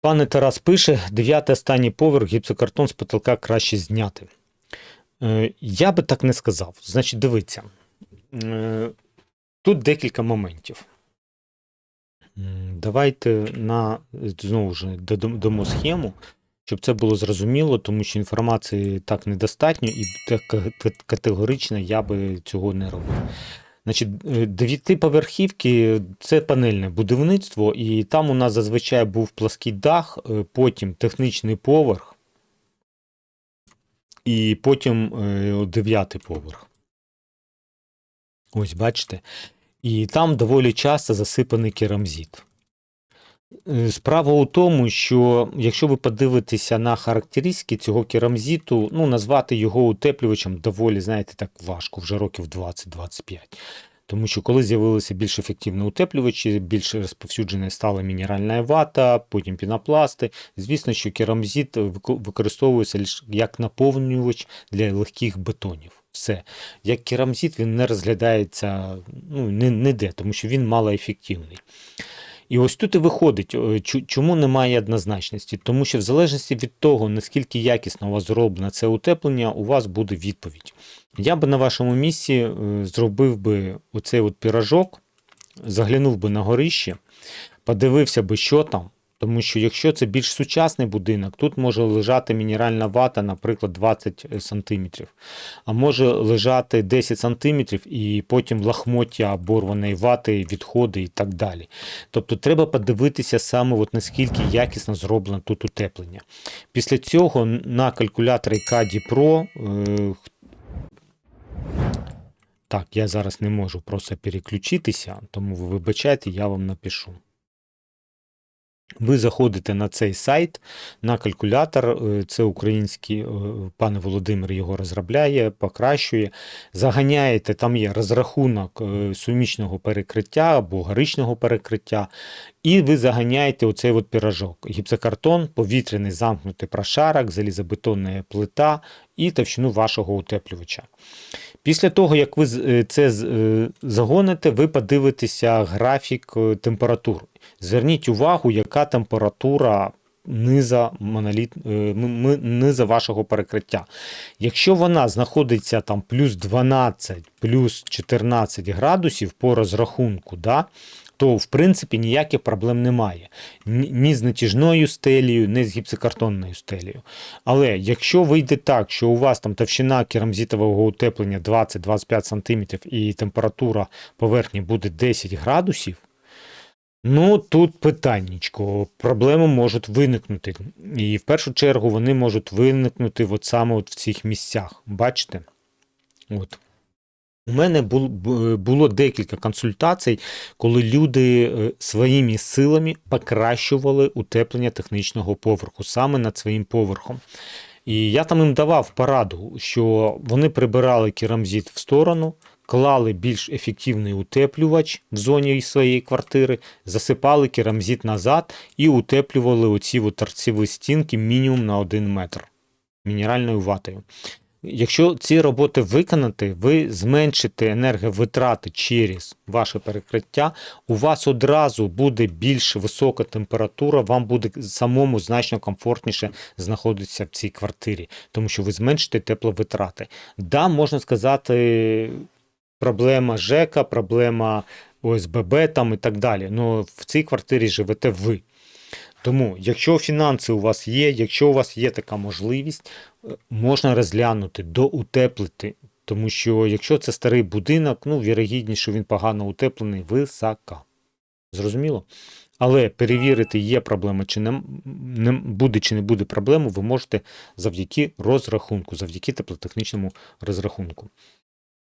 Пане Тарас пише: дев'ятий останній поверх, гіпсокартон з потолка краще зняти. Е, Я би так не сказав. Значить, дивіться. Е, Тут декілька моментів. Давайте на знову ж дамо схему, щоб це було зрозуміло, тому що інформації так недостатньо, і так категорично я би цього не робив. Значить, е, дев'ятиповерхівки це панельне будівництво, і там у нас зазвичай був плаский дах, е, потім технічний поверх, і потім е, дев'ятий поверх. Ось бачите. І там доволі часто засипаний керамзит. Е, Справа у тому, що якщо ви подивитеся на характеристики цього керамзиту, ну, назвати його утеплювачем доволі, знаєте, так важко, вже років 20-25. Тому що коли з'явилися більш ефективні утеплювачі, більш розповсюджена стала мінеральна вата, потім пінопласти. Звісно, що керамзит використовується лише як наповнювач для легких бетонів. Все. Як керамзит він не розглядається ну, ніде, тому що він малоефективний. І ось тут і виходить, е, чому немає однозначності? Тому що в залежності від того, наскільки якісно у вас зроблено це утеплення, у вас буде відповідь. Я би на вашому місці е, зробив би оцей от пірожок, заглянув би на горище, подивився би, що там. Тому що якщо це більш сучасний будинок, тут може лежати мінеральна вата, наприклад, 20 см, а може лежати 10 см і потім лахмоття оборваної вати, відходи і так далі. Тобто треба подивитися саме, от наскільки якісно зроблено тут утеплення. Після цього на калькуляторі CADI Pro. е, Так, я зараз не можу просто переключитися, тому ви вибачайте, я вам напишу. Ви заходите на цей сайт, на калькулятор, е, це український, е, пане Володимир його розробляє, покращує. Заганяєте, там є розрахунок е, суміжного перекриття або горичного перекриття, і ви заганяєте оцей от пірожок. Гіпсокартон, повітряний замкнутий прошарок, залізобетонна плита і товщину вашого утеплювача. Після того, як ви е, це е, загоните, ви подивитеся графік е, температур. Зверніть увагу, яка температура низа, моноліт, низа вашого перекриття. Якщо вона знаходиться там плюс 12, плюс 14 градусів по розрахунку, да, то в принципі ніяких проблем немає. Ні з натяжною стелею, ні з гіпсокартонною стелею. Але якщо вийде так, що у вас там товщина керамзитового утеплення 20-25 см і температура поверхні буде 10 градусів, ну тут питаннячко, проблеми можуть виникнути. І в першу чергу вони можуть виникнути от саме от в цих місцях. Бачите? От. У мене було декілька консультацій, коли люди е, своїми силами покращували утеплення технічного поверху саме над своїм поверхом. І я там їм давав пораду, що вони прибирали керамзит в сторону, клали більш ефективний утеплювач в зоні своєї квартири, засипали керамзит назад і утеплювали оці торцеві стінки мінімум на 1 метр мінеральною ватою. Якщо ці роботи виконати, ви зменшите енерговитрати через ваше перекриття, у вас одразу буде більш висока температура, вам буде самому значно комфортніше знаходитися в цій квартирі, тому що ви зменшите тепловитрати. Да, можна сказати, проблема ЖЕКа, проблема ОСББ там і так далі. але в цій квартирі живете ви. Тому, якщо фінанси у вас є, якщо у вас є така можливість, е, можна розглянути, доутеплити. Тому що якщо це старий будинок, ну, вірогідність, що він погано утеплений, висока. Зрозуміло? Але перевірити, є проблема чи не, не буде чи не буде проблеми, ви можете завдяки розрахунку, завдяки теплотехнічному розрахунку.